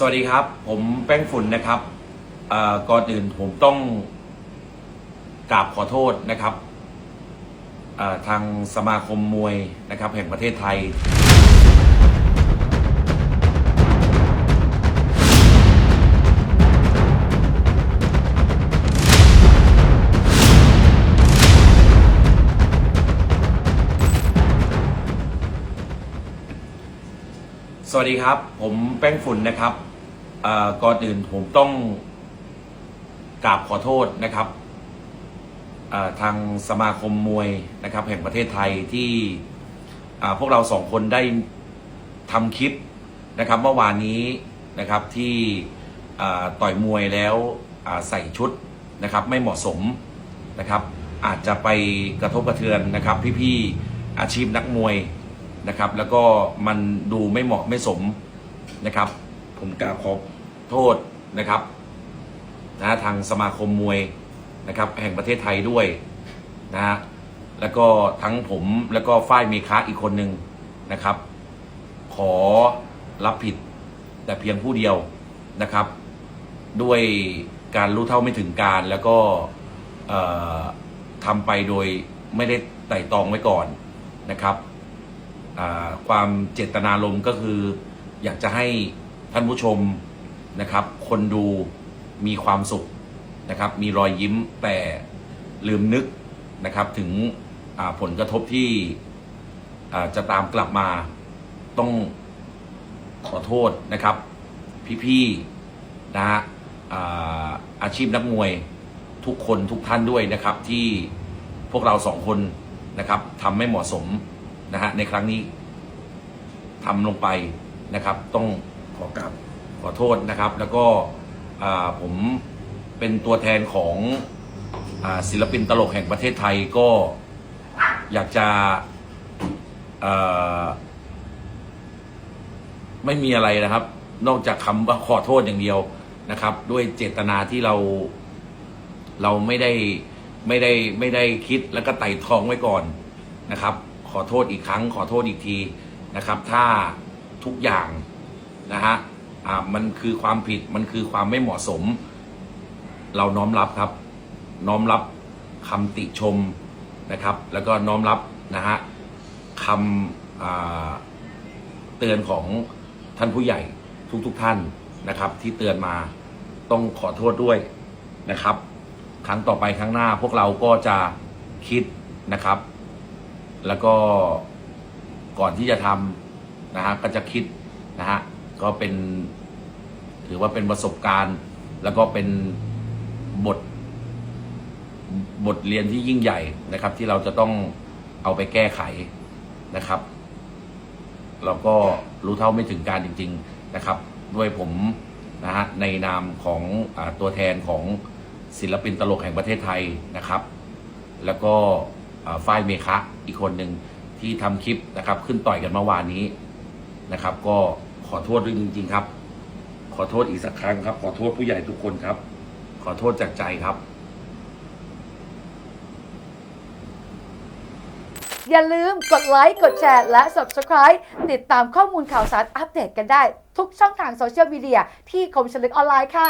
สวัสดีครับ ผมแป้งฝุ่นนะครับอ่อก่อนอื่นผมต้องกราบขอโทษนะครับอ่อทางสมาคมมวยนะครับ แห่งประเทศไทย สวัสดีครับ ผมแป้งฝุ่นนะครับ ก่อนอื่นผมต้องกราบขอโทษนะครับทางสมาคมมวยนะครับ แห่งประเทศไทยที่พวกเราสองคนได้ทำคลิปนะครับเมื่อวานนี้นะครับที่ต่อยมวยแล้วใส่ชุดนะครับ ไม่เหมาะสมนะครับ อาจจะไปกระทบกระเทือนนะครับ พี่ๆอาชีพนักมวยนะครับ แล้วก็มันดูไม่เหมาะไม่สมนะครับ ผมกราบขอโทษนะครับนะทางสมาคมมวยนะครับแห่งประเทศไทยด้วยนะฮะแล้วก็ทั้งผมแล้วก็ฝ้ายเมคาอีกคนหนึ่งนะครับ ขอรับผิดแต่เพียงผู้เดียวนะครับ ด้วยการรู้เท่าไม่ถึงการแล้วก็ทำไปโดยไม่ได้ไต่ตองไว้ก่อนนะครับ ความเจตนารมณ์ก็คืออยากจะให้ ท่านผู้ชมนะครับ คนดูมีความสุขนะครับ มีรอยยิ้มแต่ลืมนึกนะครับ ถึงผลกระทบที่จะตามกลับมาต้องขอโทษนะครับ พี่ๆนะฮะอาชีพนักมวยทุกคนทุกท่านด้วยนะครับ ที่พวกเราสองคนนะครับทำไม่เหมาะสมนะฮะในครั้งนี้ทำลงไปนะครับ ต้อง ขอกราบขอโทษนะครับ แล้วก็ผมเป็นตัวแทนของศิลปินตลกแห่งประเทศไทยก็อยากจะไม่มีอะไรนะครับ นอกจากคำว่าขอโทษอย่างเดียวนะครับ ด้วยเจตนาที่เราเราไม่ได้ไม่ได้ไม่ได้คิดแล้วก็ไต่ทองไว้ก่อนนะครับ ขอโทษอีกครั้ง ขอโทษอีกทีนะครับ ถ้าทุกอย่าง นะฮะอ่ามันคือความผิดมันคือความไม่เหมาะสม เราน้อมรับครับ น้อมรับคำติชมนะครับ แล้วก็น้อมรับนะฮะคำเตือนของท่านผู้ใหญ่ทุกๆทท่านนะครับ ที่เตือนมาต้องขอโทษด้วยนะครับ ครั้งต่อไปครั้งหน้าพวกเราก็จะคิดนะครับ แล้วก็ก่อนที่จะทำนะฮะก็จะคิดนะฮะ ก็เป็นถือว่าเป็นประสบการณ์ แล้วก็เป็นบท บทเรียนที่ยิ่งใหญ่นะครับ ที่เราจะต้องเอาไปแก้ไขนะครับเราก็รู้เท่าไม่ถึงการจริง ๆนะครับ ด้วยผมนะฮะในนามของอตัวแทนของศิลปินตลกแห่งประเทศไทยนะครับ แล้วก็อ่าฝ้ายเมคะอีกคนหนึ่งที่ทำคลิปนะครับ ขึ้นต่อยกันเมื่อวานนี้นะครับ ก็ ขอโทษด้วยจริง ๆ ครับ ขอโทษอีกสักครั้งครับ ขอโทษผู้ใหญ่ทุกคนครับ ขอโทษจากใจครับ อย่าลืมกดไลค์ กดแชร์ และ Subscribe ติดตามข้อมูลข่าวสารอัปเดตกันได้ ทุกช่องทางโซเชียลมีเดียที่คมชลึกออนไลน์ค่ะ